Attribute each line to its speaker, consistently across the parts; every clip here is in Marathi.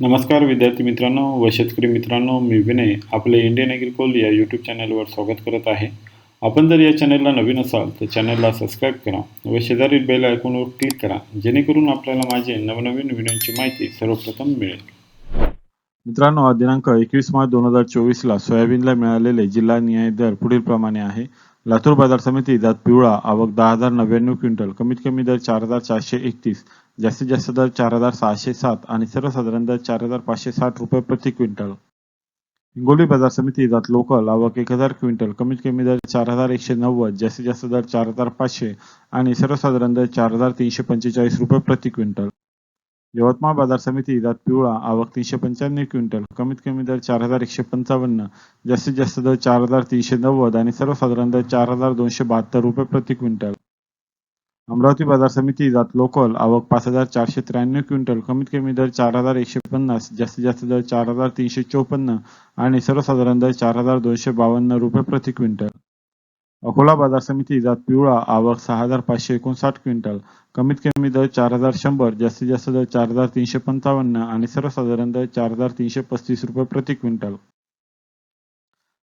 Speaker 1: नमस्कार विद्यार्थी मित्रांनो व शेतकरी मित्रांनो मी विनय आपले इंडियन ॲग्रिकोल या यूट्यूब चॅनलवर स्वागत करत आहे. आपण जर या चॅनलला नवीन असाल तर चॅनलला सबस्क्राईब करा व शेजारील बेल आयकॉनवर क्लिक करा जेणेकरून आपल्याला माझे नवनवीन व्हिडिओची माहिती सर्वप्रथम मिळेल.
Speaker 2: मित्रांनो आज दिनांक एकवीस मार्च दोन हजार चोवीसला सोयाबीनला मिळालेले जिल्हा न्याय दर पुढील प्रमाणे आहे. लातूर बाजार समिती जात पिवळा आवक दहा हजार नव्याण्णव क्विंटल कमीत कमी दर चार हजार चारशे एकतीस. जास्तीत जास्त दर चार हजार सहाशे सात आणि सर्वसाधारण दर चार हजार पाचशे साठ रुपये प्रति क्विंटल. हिंगोली बाजार समिती जात लोकल आवक एक हजार क्विंटल. कमीत कमी दर चार हजार एकशे नव्वद जास्तीत जास्त दर चार हजार पाचशे आणि सर्वसाधारण दर चार हजार तीनशे पंचेचाळीस रुपये प्रति क्विंटल. यवतमाळ बाजार समिती जात पिवळा आवक तीनशे पंच्याण्णव क्विंटल. कमीत कमी दर चार हजार एकशे पंचावन्न जास्तीत जास्त दर चार हजार तीनशे नव्वद आणि सर्वसाधारण दर चार हजार दोनशे बहात्तर रुपये प्रति क्विंटल. अमरावती बाजार समिती जात लोकल आवक पाच हजार चारशे त्र्याण्णव क्विंटल कमीत कमी दर चार हजार एकशे पन्नास जास्तीत जास्त दर चार हजार तीनशे चोपन्न आणि सर्वसाधारण दर चार हजार दोनशे बावन्न रुपये प्रति क्विंटल. अकोला बाजार समिती जात पिवळा आवक सहा हजार पाचशे एकोणसाठ क्विंटल कमीत कमी दर चार हजार शंभर जास्तीत जास्त दर चार हजार तीनशे पंचावन्न आणि सर्वसाधारण दर चार हजार तीनशे पस्तीस रुपये प्रति क्विंटल.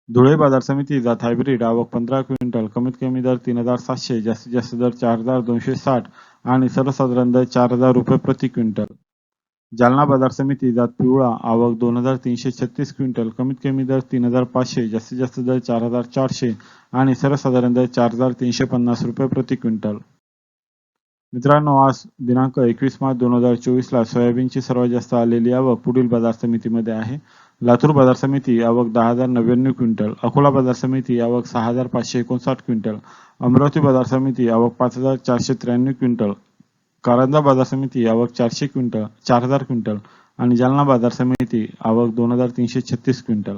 Speaker 2: धुळे बाजार समिती जात हायब्रिड आवक पंधरा क्विंटल कमीत कमी दर तीन हजार सातशे जास्तीत जास्त दर चार हजार दोनशे साठ आणि सर्वसाधारण दर चार हजार रुपये प्रति क्विंटल. जालना बाजार समिती जात पिवळा आवक दोन हजार तीनशे छत्तीस क्विंटल कमीत कमी दर तीन हजार पाचशे जास्तीत जास्त दर चार हजार चारशे आणि सर्वसाधारण दर चार हजार तीनशे पन्नास रुपये प्रति क्विंटल. मित्रांनो आज दिनांक एकवीस मार्च दोन हजार चोवीसला सोयाबीनची सर्वात जास्त आलेली आवक पुढील बाजार समितीमध्ये आहे. लातूर बाजार समिती आवक दहा हजार नव्याण्णव क्विंटल अकोला बाजार समिती आवक सहा हजार पाचशे एकोणसाठ क्विंटल अमरावती बाजार समिती आवक पाच हजार चारशे त्र्याण्णव क्विंटल कारंजा बाजार समिती आवक चारशे क्विंटल चार हजार क्विंटल आणि जालना बाजार समिती आवक दोन हजार तीनशे छत्तीस क्विंटल.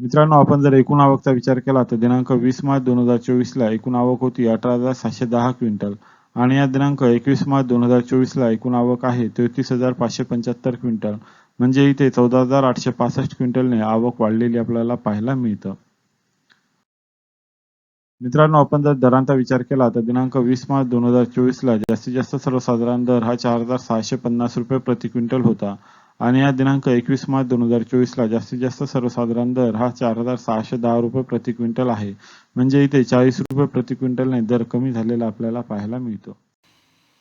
Speaker 2: मित्रांनो आपण जर एकूण आवकचा विचार केला तर दिनांक वीस मार्च दोन हजार चोवीसला एकूण आवक होती अठरा हजार सातशे दहा क्विंटल आणि या दिनांक एकवीस मार्च दोन हजार चोवीसला एकूण आवक आहे तेहतीस हजार पाचशे पंच्याहत्तर क्विंटल. म्हणजे इथे चौदा हजार आठशे पासष्ट क्विंटलने आवक वाढलेली आपल्याला पाहायला मिळतं. मित्रांनो आपण जर दरांचा विचार केला तर दिनांक वीस मार्च दोन हजार चोवीस ला जास्तीत जास्त सर्वसाधारण दर हा चार हजार सहाशे पन्नास रुपये प्रति क्विंटल होता. आणि या दिनांक एकवीस मार्च दोन हजार चोवीस ला जास्तीत जास्त सर्वसाधारण दर हा चार हजार सहाशे दहा रुपये प्रति क्विंटल आहे. म्हणजे इथे चाळीस रुपये प्रति क्विंटलने दर कमी झालेला आपल्याला पाहायला मिळतो.